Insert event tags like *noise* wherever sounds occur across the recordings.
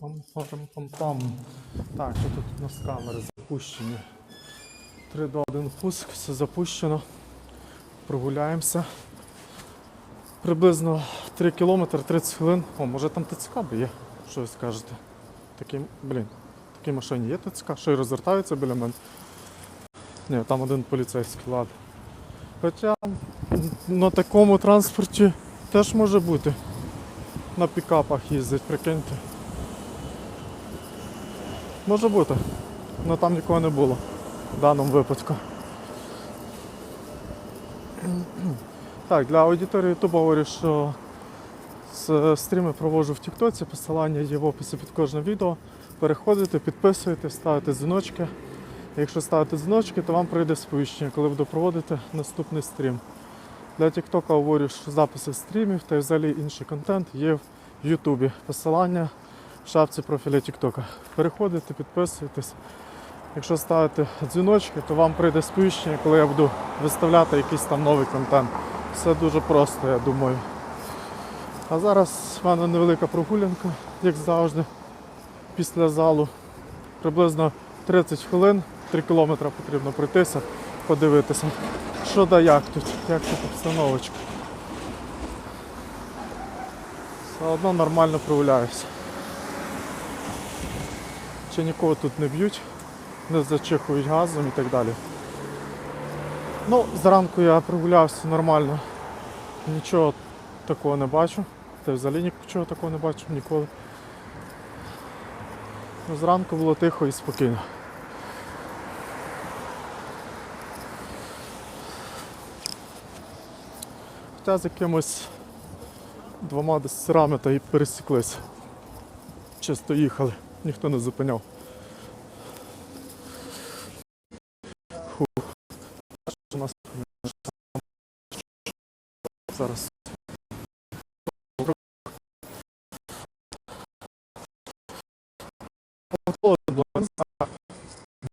Пам-пам-пам-пам. Так, що тут у нас камери запущені. 3 до 1 пуск, все запущено. Прогуляємося. Приблизно 3 кілометри 30 хвилин. О, може там ТЦК би є, що ви скажете. Такі, блін, такій машині є ТЦК, що й розвертаються біля мене. Ні, там один поліцейський, ладно. Хоча на такому транспорті теж може бути. На пікапах їздить, прикиньте. Може бути. але там нікого не було в даному випадку. Так, для аудиторії YouTube говорю, що стріми проводжу в Тіктоці, посилання є в описі під кожним відео. Переходите, підписуєте, ставите дзвіночки. Якщо ставите дзвіночки, то вам прийде сповіщення, коли буду проводити наступний стрім. Для Тіктока говорю, що записи стрімів та взагалі інший контент є в Ютубі. Посилання шапці профіля Тіктока. Переходите, підписуєтесь. Якщо ставите дзвіночки, то вам прийде сповіщення, коли я буду виставляти якийсь там новий контент. Все дуже просто, я думаю. А зараз в мене невелика прогулянка, як завжди, після залу. Приблизно 30 хвилин, 3 кілометри потрібно пройтися, подивитися, що да як тут, як тут обстановочка. Все одно нормально прогуляюся. Чи нікого тут не б'ють, не зачихують газом і так далі. Ну, зранку я прогулявся нормально. Нічого такого не бачу. Та взагалі нічого такого не бачу ніколи. Ну, зранку було тихо і спокійно. Хоча з якимось двома десь сирами та й пересіклися. Чисто їхали, ніхто не зупиняв. Фу. У нас зараз.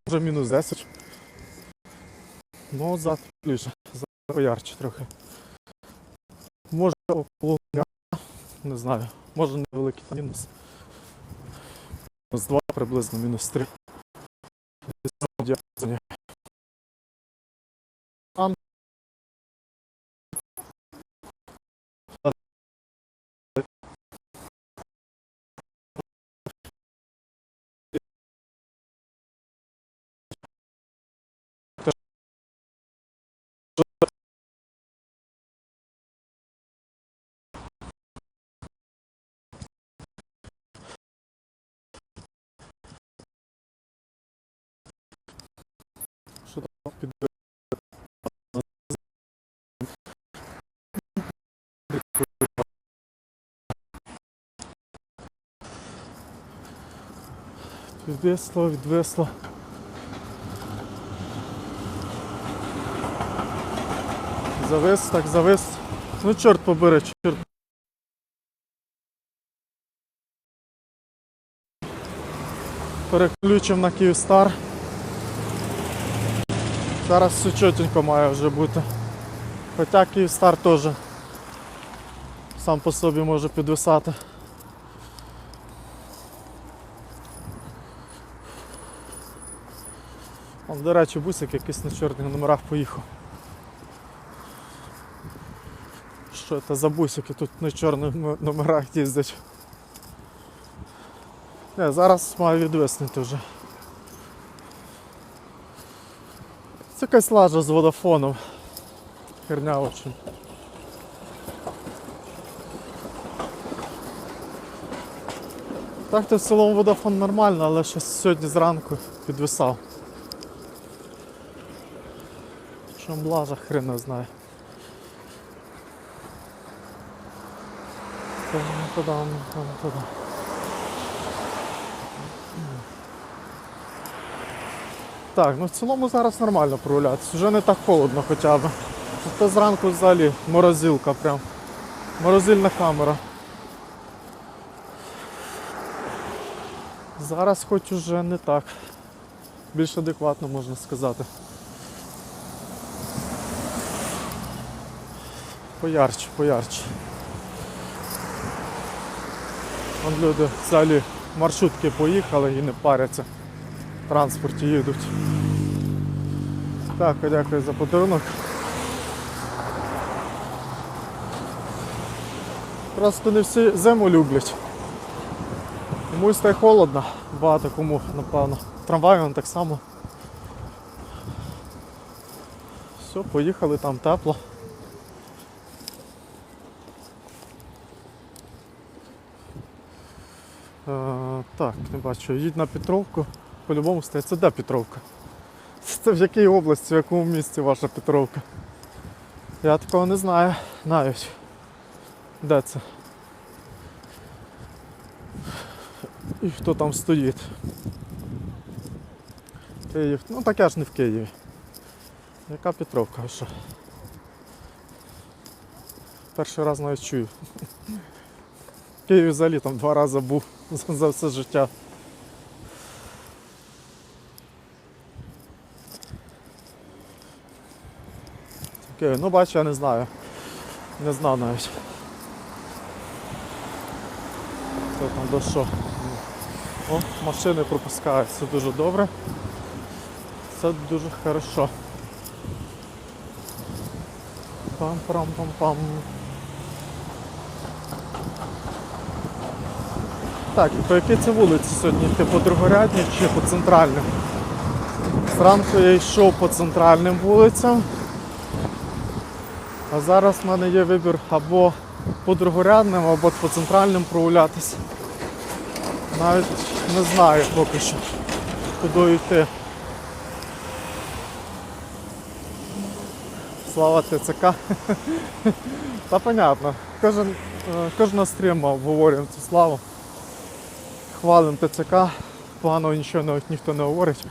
Може мінус 10. Ну, тепліше, завтра поярче трохи. Може около дня, не знаю. Може невеликий мінус. Мінус 2, приблизно мінус 3. Там що там під Відвисло, відвисло. Завис, так завис. Ну чорт побери, чорт. Переключив на Київстар. Зараз все чотенько має вже бути. Хоча Київстар теж сам по собі може підвисати. Вон, до речі, бусик якийсь на чорних номерах поїхав. Що це за бусики тут на чорних номерах їздять? Не, зараз маю відвиснути вже. Якась лажа з водофоном. Херня очень. Так то в цілому водофон нормально, але щось сьогодні зранку підвисав. Чом лажа хрен не знає. Туди, туди, туди. Так, ну в цілому зараз нормально прогулятися. Вже не так холодно хоча б. Тобто зранку взагалі морозилка прям. Морозильна камера. Зараз хоч уже не так. Більш адекватно можна сказати. Поярче, поярче. Вон люди взагалі маршрутки поїхали і не паряться. Транспорті їдуть. Так, дякую за подарунок. Просто не всі зиму люблять. Комусь та й холодно, багато кому, напевно. Трамваєм так само. Все, поїхали, там тепло. Е, так, не бачу, їдь на Петровку. По-любому стоїть. Це де Петровка? Це в якій області, в якому місті ваша Петровка? Я такого не знаю навіть. Де це? І хто там стоїть? Київ. Ну так я ж не в Києві. Яка Петровка, а що? Перший раз навіть чую. *laughs* В Києві взагалі там два рази був *laughs* за все життя. Окей, ну бачу, я не знаю. Не знав навіть. Хто там до що. О, машини пропускають, це дуже добре. Це дуже хорошо. Пам-пам-пам-пам. Так, і по якій це вулиці сьогодні? Ти по другорядній чи по центральним? Зранку я йшов по центральним вулицям. А зараз в мене є вибір або по другорядним, або по центральним прогулятися. Навіть не знаю поки що, куди йти. Слава ТЦК. *laughs* Та понятно. Кожен, е, кожна стріма обговорюємо цю славу. Хвалимо ТЦК, поганого нічого навіть ніхто не говорить.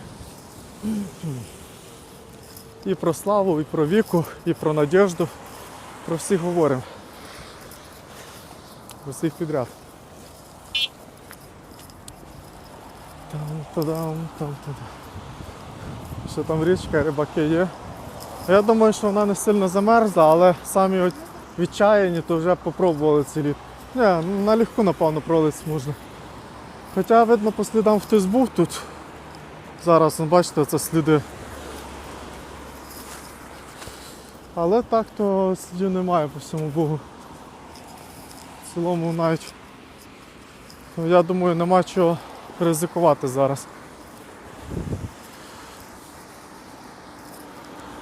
І про славу, і про віку, і про надіжду. Про всіх говоримо. Про всіх підряд. Там-та-дам, там-та-дам. Що там річка, рибаки є. Я думаю, що вона не сильно замерзла, але самі відчаяні, то вже попробували ці літ. Не, налегко, напевно, пролиць можна. Хоча, видно, по слідам хтось був тут. Зараз, ну, бачите, це сліди. Але так то слідів немає по всьому Богу. В цілому навіть. Я думаю, нема чого ризикувати зараз.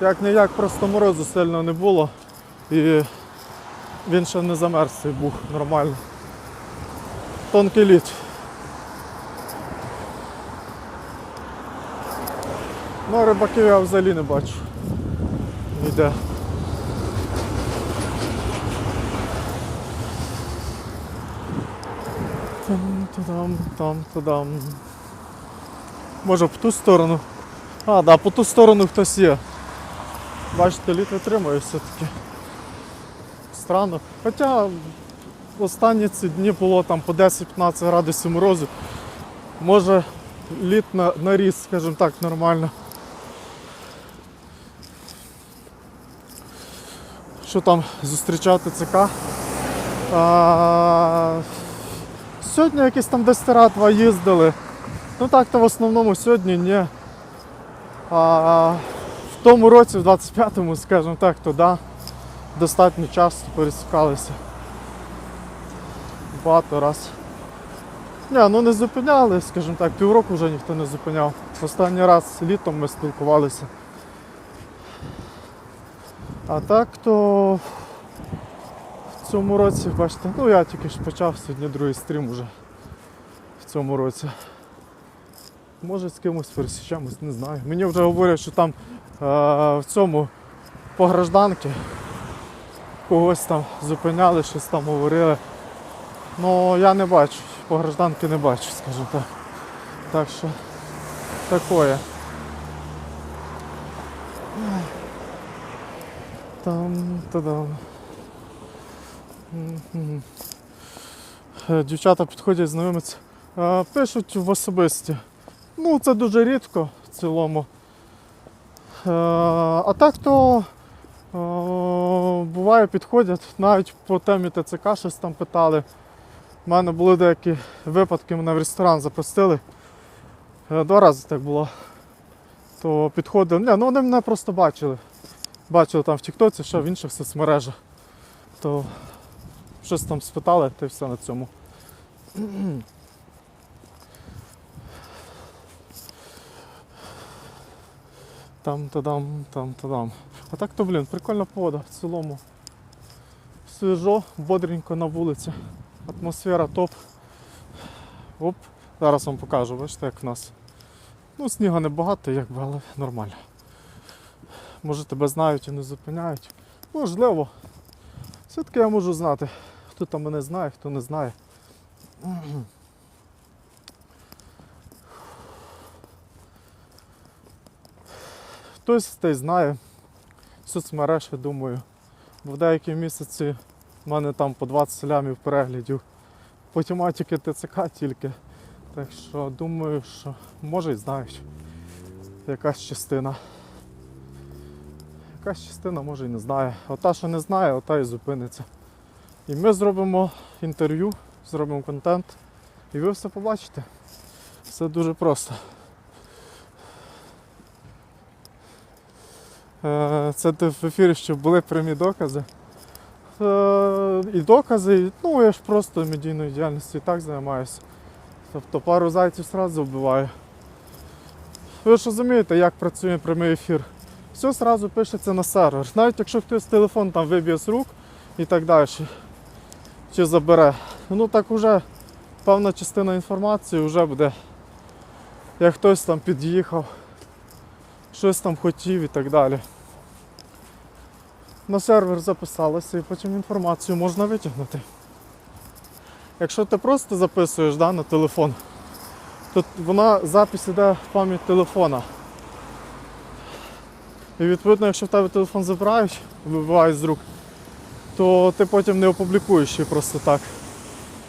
Як не як просто морозу сильно не було і він ще не замерз цей бух нормально. Тонкий лід. Ну, рибаків я взагалі не бачу. Ніде. Там-та-дам, там-та-дам. Може по ту сторону. А, да, по ту сторону хтось є. Бачите, літ витримує все-таки. Странно. Хоча останні ці дні було там по 10-15 градусів морозу. Може літ на, наріс, скажімо так, нормально. Що там зустрічати ЦК? А, сьогодні якісь там дестератва їздили. Ну так то в основному сьогодні ні. А, в тому році, в 25-му, скажімо так, то да, достатньо часто пересікалися. Багато раз. Ні, ну не зупиняли, скажімо так, півроку вже ніхто не зупиняв. Останній раз літом ми спілкувалися. А так то в цьому році, бачите, ну я тільки ж почав сьогодні другий стрім уже в цьому році. Може з кимось пересічемось, не знаю. Мені вже говорять, що там е, в цьому по гражданки когось там зупиняли, щось там говорили. Ну я не бачу, по гражданки не бачу, скажімо так. Так що такое. Там та-дам. Е, Дівчата підходять знайомиться. Е, Пишуть в особисті. Ну, це дуже рідко в цілому. Е, А так то буває підходять, навіть по темі ТЦК щось там питали. У мене були деякі випадки, мене в ресторан запросили. Е, Два рази так було. То підходили. Ні, ну вони мене просто бачили. Бачили там в Тіктоці, ще в інших соцмережах. То щось там спитали, та й все на цьому. Там тадам, там тадам. А так то, блін, прикольна погода в цілому. Свіжо, бодренько на вулиці. Атмосфера топ. Оп, зараз вам покажу, бачите, як в нас. Ну, сніга небагато, якби, але нормально. Може тебе знають і не зупиняють. Можливо. Все-таки я можу знати, хто там мене знає, хто не знає. Хтось те знає. Соцмереж, я думаю. Бо в деякі місяці в мене там по 20 лямів переглядів. По тематики ТЦК тільки. Так що думаю, що може й знають. Якась частина. Якась частина може і не знає. Ота, що не знає, ота і зупиниться. І ми зробимо інтерв'ю, зробимо контент. І ви все побачите. Все дуже просто. Е, Це в ефірі, щоб були прямі докази. Е, І докази, ну я ж просто медійною діяльністю і так займаюся. Тобто пару зайців одразу вбиваю. Ви ж розумієте, як працює прямий ефір. Все одразу пишеться на сервер. Навіть якщо хтось телефон там виб'є з рук і так далі, чи забере, ну так вже певна частина інформації вже буде, як хтось там під'їхав, щось там хотів і так далі. На сервер записалося і потім інформацію можна витягнути. Якщо ти просто записуєш да, на телефон, то вона запис іде в пам'ять телефона. І відповідно, якщо в тебе телефон забирають, вибивають з рук, то ти потім не опублікуєш її просто так.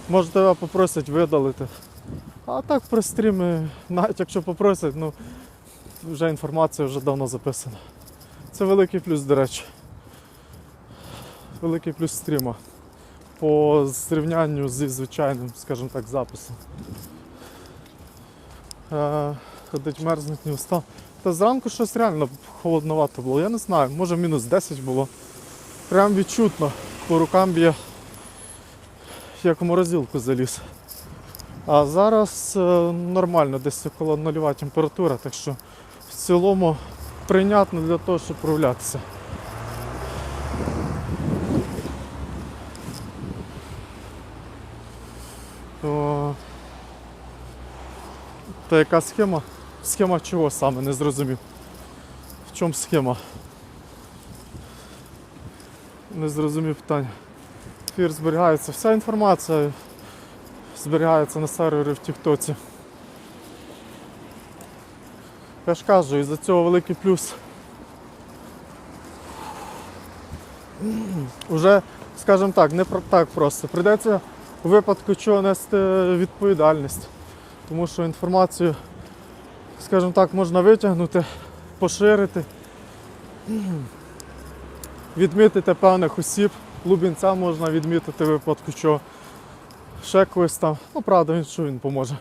Може тебе попросять видалити. А так при стрімі, навіть якщо попросять, ну вже інформація вже давно записана. Це великий плюс, до речі. Великий плюс стріма. По зрівнянню зі звичайним, скажімо так, записом. Е, ходить мерзнуть не встав. Та зранку щось реально холодновато було. Я не знаю, може мінус 10 було. Прям відчутно. По рукам б'є, як у морозилку заліз. А зараз е, нормально, десь около нульова температура, так що в цілому прийнятно для того, щоб прогулятися. То... Та яка схема? Схема чого саме? Не зрозумів. В чому схема? Не зрозумів питання. Ефір зберігається. Вся інформація зберігається на сервері в Тіктоці. Я ж кажу, і за цього великий плюс. Уже, скажімо так, не так просто. Прийдеться у випадку чого нести відповідальність. Тому що інформацію, скажімо так, можна витягнути, поширити, відмітити певних осіб, Лубінця можна відмітити в випадку чого. Ще когось там. Ну правда, він що він поможе.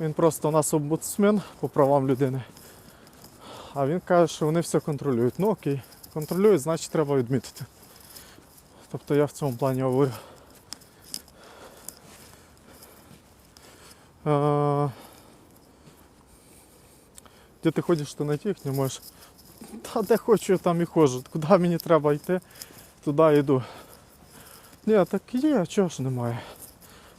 Він просто у нас омбудсмен по правам людини. А він каже, що вони все контролюють. Ну окей, контролюють, значить треба відмітити. Тобто я в цьому плані говорю. Е, Де ти ходиш, то на тих не можеш. Та де хочу, там і ходжу. Куди мені треба йти, туди йду. Ні, так є, чого ж немає.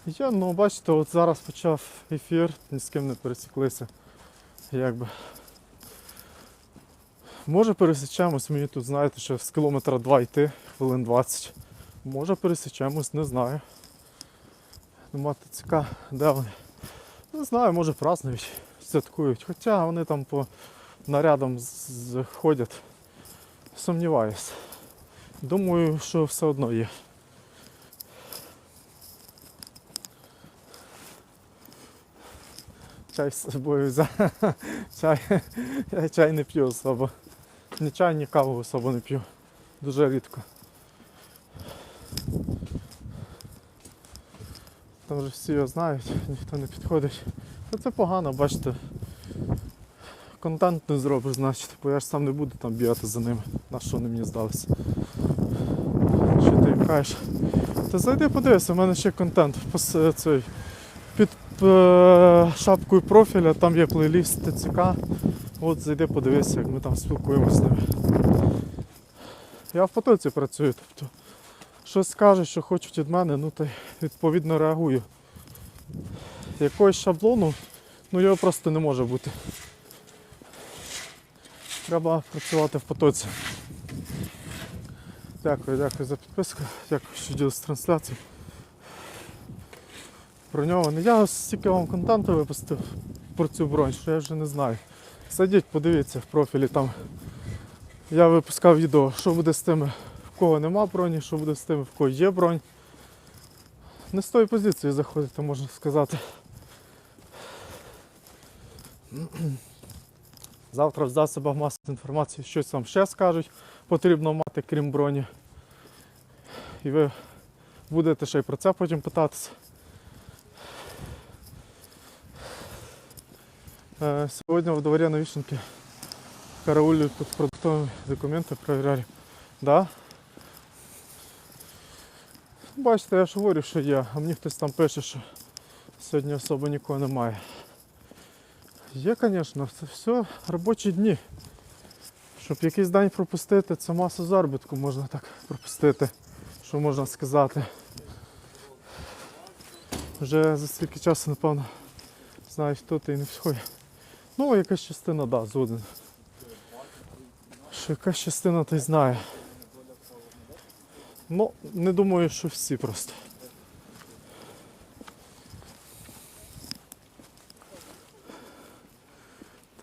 Є, ну бачите, от зараз почав ефір, ні з ким не пересіклися. Якби. Може пересічемось, мені тут, знаєте, що з кілометра 2 йти, хвилин 20. Може пересічемось, не знаю. Нема ТЦК, де вони? Не знаю, може празднують, святкують. Хоча вони там по з- ходять. Сумніваюсь. Думаю, що все одно є. Чай з собою взяв. *laughs* Чай. Я чай не п'ю особо. Ні чай, ні каву особо не п'ю. Дуже рідко. Там вже всі його знають, ніхто не підходить. Та це погано, бачите. Контент не зробиш, значить, бо я ж сам не буду там бігати за ними. На що вони мені здалися. Що ти кажеш? Та зайди подивися, у мене ще контент цей, під е, шапкою профіля, там є плейліст ТЦК. От зайди подивися, як ми там спілкуємося з ними. Я в потоці працюю, тобто щось скажуть, що хочуть від мене, ну то відповідно реагую. Якогось шаблону, ну його просто не може бути. Треба працювати в потоці. Дякую, дякую за підписку, дякую, що ділись трансляцією. Про нього. Ну, Я стільки вам контенту випустив про цю бронь, що я вже не знаю. Садіть, подивіться в профілі там. Я випускав відео, що буде з тими, в кого нема броні, що буде з тими, в кого є бронь. Не з тої позиції заходити, можна сказати. Завтра в засобах масової інформації щось там ще скажуть, потрібно мати, крім броні. І ви будете ще й про це потім питатися. Е, Сьогодні в дворі на Вишенке караулили тут продуктовые документи проверяли. Да? Бачите, я ж говорю, що є, а мені хтось там пише, що сьогодні особо нікого немає. Є, звісно, це все робочі дні. Щоб якийсь день пропустити, це масу заробітку можна так пропустити, що можна сказати. Вже за стільки часу, напевно, знають, хто ти і не всходить. Ну, якась частина, да, згоден. Що якась частина то й знає. Ну, не думаю, що всі просто.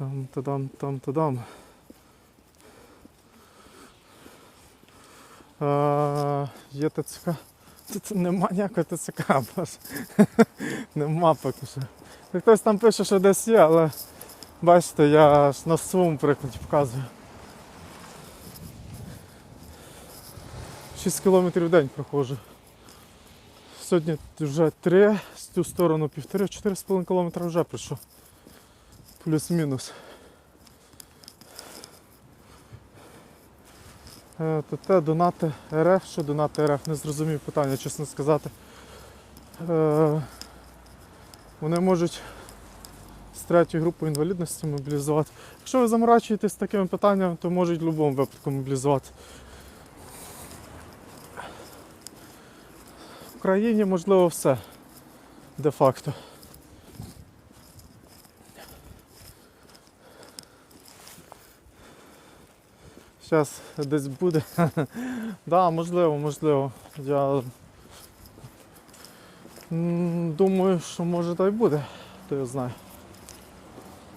Там, тадам, там, тадам. А, є ТЦК. Тут нема ніякої ТЦК, боже. *laughs* нема поки що. Хтось там пише, що десь є, але бачите, я ж на своєму прикладі показую. 6 кілометрів в день проходжу. Сьогодні вже 3, з ту сторону півтори, 4,5 кілометра вже пройшов. Плюс-мінус. Е, ТТ, донати РФ, що донати РФ, не зрозумів питання, чесно сказати. Е, Вони можуть з третьої групи інвалідності мобілізувати. Якщо ви заморачуєтесь такими питаннями, то можуть в будь-якому випадку мобілізувати. В Україні можливо все де-факто. Зараз десь буде. *laughs* да, можливо, можливо. Я думаю, що може та й буде, то я знаю.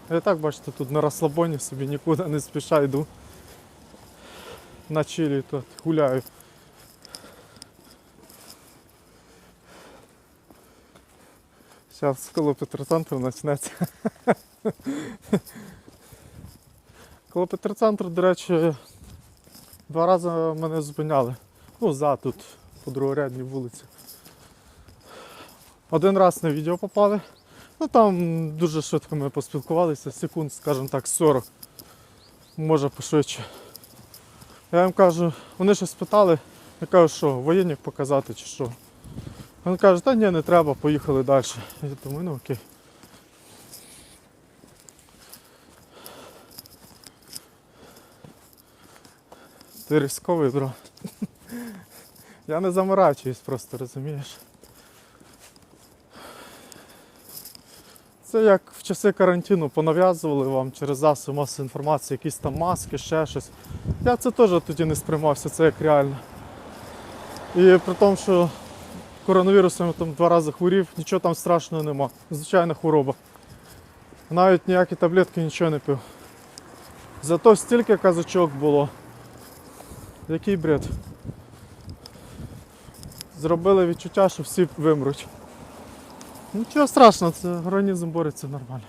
Я так бачите, тут на розслабоні собі нікуди не спіша йду. На чилі тут гуляю. Зараз коло Петроцентру почнеться. *laughs* Коло Петроцентру, до речі, два рази мене зупиняли. Ну, за тут, по другорядній вулиці. Один раз на відео попали. Ну там дуже швидко ми поспілкувалися, секунд, скажімо так, 40. Може пошвидше. Я їм кажу, вони щось питали, я кажу, що, воєнник показати чи що. Він каже, та ні, не треба, поїхали далі. Я думаю, ну окей. Ти різковий, бро. *laughs* Я не заморачуюсь просто, розумієш. Це як в часи карантину понав'язували вам через засоби масової інформації, якісь там маски, ще щось. Я це теж тоді не сприймався, це як реально. І при тому, що коронавірусом там два рази хворів, нічого там страшного нема. Звичайна хвороба. Навіть ніякі таблетки нічого не пив. Зато стільки казачок було. Який бред. Зробили відчуття, що всі вимруть. Нічого страшного, це організм бореться нормально.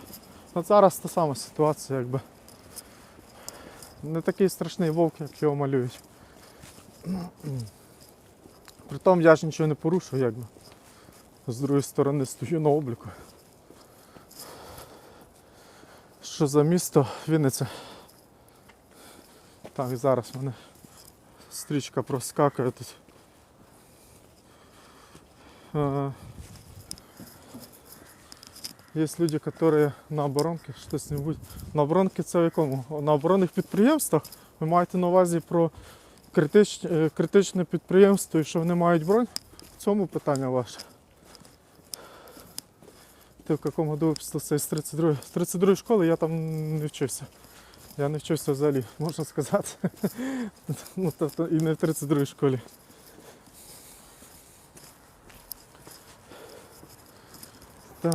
От зараз та сама ситуація, якби. Не такий страшний вовк, як його малюють. Притом я ж нічого не порушую, якби. З другої сторони стою на обліку. Що за місто Вінниця? Так, зараз мене стрічка проскакує тут. Е, Есть люди, которые на оборонке щось-небудь. На оборонки це в якому? На оборонних підприємствах ви маєте на увазі про критич... е, критичне підприємство і що вони мають бронь? В цьому питання ваше. Ти в якому году випустився з 32 з 32 школи я там не вчився. Я не вчився взагалі, можна сказати. ну, тобто і не в 32 школі. Так.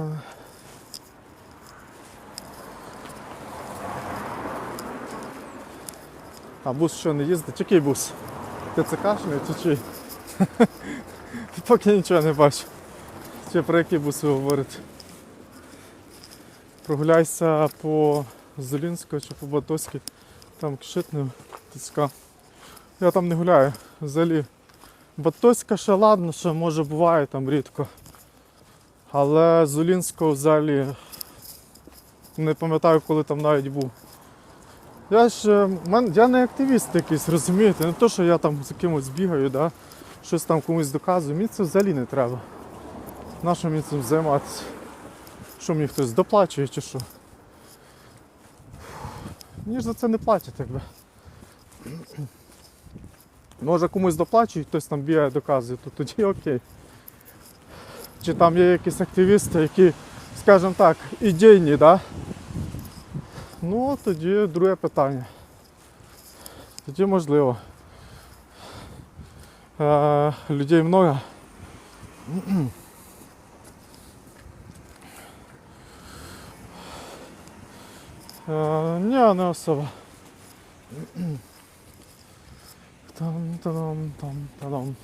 А бус що не їздить? Який бус? ТЦКшний чи чий? *laughs* Поки нічого не бачу. Чи про який бус ви говорите? Прогуляйся по Зелінського чи по Батоській, там кшитним ТЦК. Я там не гуляю. Взагалі. Батоська ще ладно, що може буває там рідко. Але Зулінського взагалі не пам'ятаю, коли там навіть був. Я ж я не активіст якийсь, розумієте? Не то, що я там з кимось бігаю, да? щось там комусь доказую. Мені це взагалі не треба. Нащо мені цим займатися? Що мені хтось доплачує чи що? Мені ж за це не платять якби. Може комусь доплачують, хтось там бігає, доказує, то тоді *laughs* окей. Чи там є якісь активісти, які, скажімо так, ідейні, да? Ну, тоді друге питання. Тоді можливо. Е, людей много. Ні, не особо. Там, там, там, там.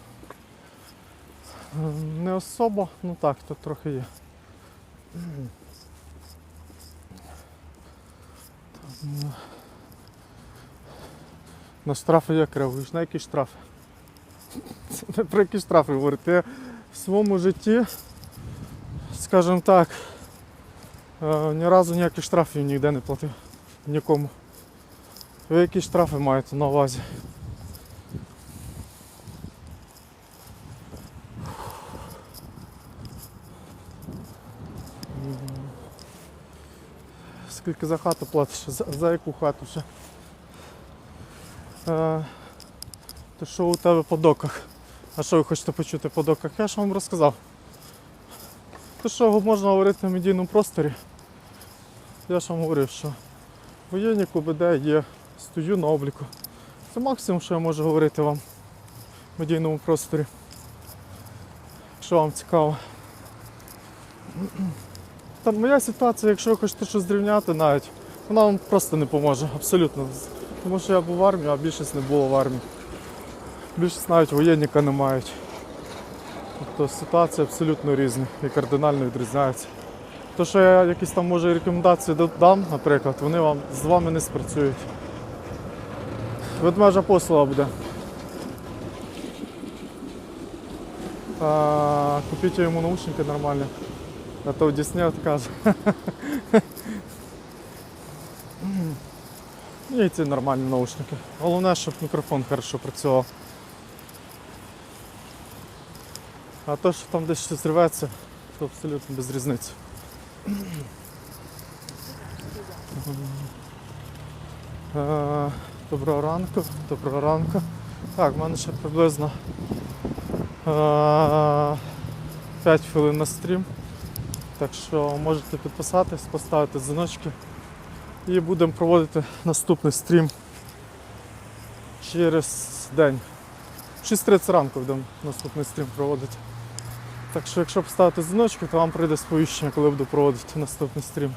Не особо, ну так, тут трохи є. Там, На штрафи як реагуєш? На які штрафи? Це не про які штрафи говорити. Я в своєму житті, скажімо так, ні разу ніяких штрафів ніде не платив. Нікому. Ви які штрафи маєте на увазі? Скільки за хату платиш? За, за яку хату ще? Е, то що у тебе по доках? А що ви хочете почути по доках? Я ж вам розказав. То що можна говорити в медійному просторі? Я ж вам говорив, що воєнні КУБД є, стою на обліку. Це максимум, що я можу говорити вам в медійному просторі. Якщо вам цікаво. Та моя ситуація, якщо ви хочете щось зрівняти навіть, вона вам просто не поможе, абсолютно. Тому що я був в армії, а більшість не було в армії. Більшість навіть воєнника не мають. Тобто ситуація абсолютно різна і кардинально відрізняється. То, що я якісь там може рекомендації дам, наприклад, вони вам з вами не спрацюють. Ведмежа послуга буде. А, купіть йому наушники нормальні. А то в Дісні откаже. І ці нормальні наушники. Головне, щоб мікрофон хорошо працював. А то, що там десь щось рветься, то абсолютно без різниці. Е, Доброго ранку, доброго ранку. Так, в мене ще приблизно е, 5 хвилин на стрім. Так що можете підписатись, поставити дзвіночки. І будемо проводити наступний стрім через день. В 6.30 ранку будемо наступний стрім проводити. Так що якщо поставити дзвіночки, то вам прийде сповіщення, коли буду проводити наступний стрім.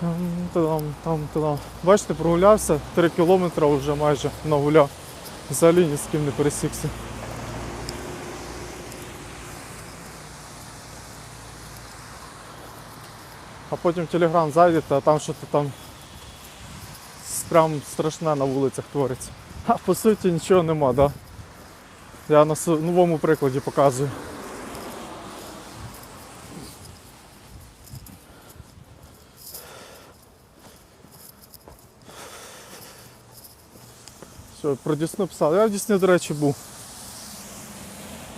Там, там, там, там. Бачите, прогулявся, 3 кілометри вже майже нагуляв. Взагалі ні з ким не пересікся. А потім в телеграм зайдете, а там що то там прям страшне на вулицях твориться. А по суті нічого нема, да? Я на новому прикладі показую. Що, про Дісну писали. Я в Дісні, до речі, був.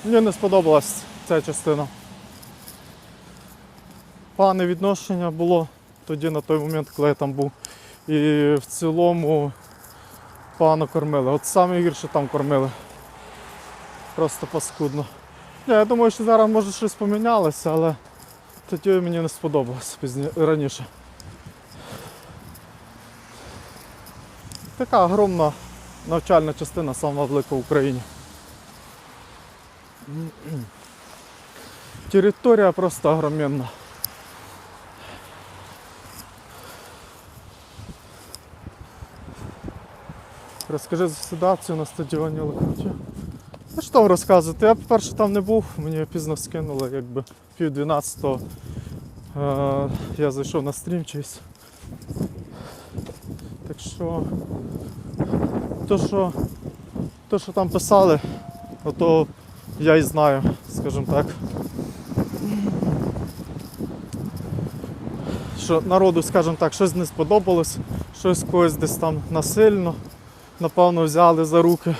Мені не сподобалась ця частина. Погане відношення було тоді на той момент, коли я там був. І в цілому погано кормили. От саме гірше там кормили. Просто паскудно. Я думаю, що зараз може щось помінялося, але тоді мені не сподобалось пізні... раніше. Така огромна навчальна частина, сама велика в Україні. Територія просто огроменна. Розкажи за ситуацію на стадіоні Локомотив. Ну що там розказувати? Я, по-перше, там не був, мені пізно скинули, якби пів дванадцятого е, я зайшов на стрім чийсь. Так що то, що то, що там писали, то я і знаю, скажімо так. Що народу, скажімо так, щось не сподобалось, щось когось десь там насильно, напевно, взяли за руки.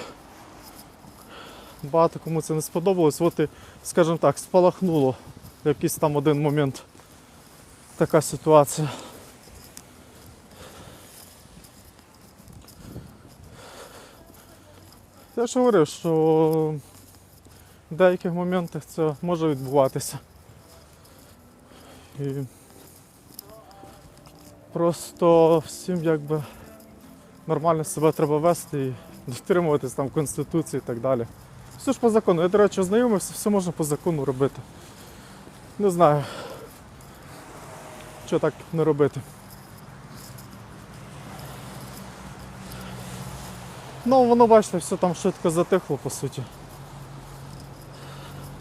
Багато кому це не сподобалось, от і, скажімо так, спалахнуло в якийсь там один момент така ситуація. Я ж говорив, що в деяких моментах це може відбуватися. І просто всім якби нормально себе треба вести і дотримуватись там Конституції і так далі. Все ж по закону. Я, до речі, ознайомився, все можна по закону робити. Не знаю, що так не робити. Ну, воно, бачите, все там швидко затихло, по суті.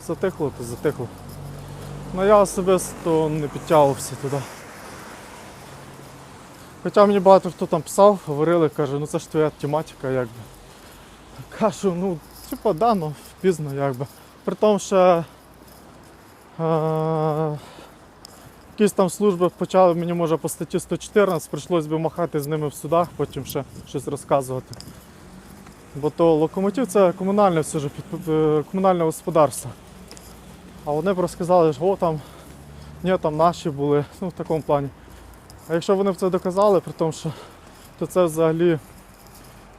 Затихло, то затихло. Ну я особисто не підтягувався туди. Хоча мені багато хто там писав, говорили, каже, ну це ж твоя тематика, якби. Кажу, ну, типа, да, ну, пізно якби. При тому, що е- якісь там служби почали мені може по статті 114, прийшлось би махати з ними в судах, потім ще щось розказувати. Бо то локомотив це комунальне все ж е, комунальне господарство. А вони б розказали, що о там, ні, там наші були, ну в такому плані. А якщо вони б це доказали, при тому, що то це взагалі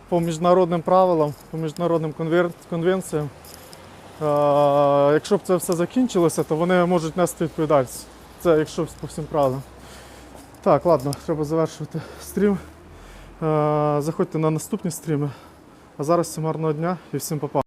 по міжнародним правилам, по міжнародним конвенціям. Якщо б це все закінчилося, то вони можуть нести відповідальність. Це якщо по всім правилам. Так, ладно, треба завершувати стрім. Заходьте на наступні стріми. А зараз всім гарного дня і всім па-па.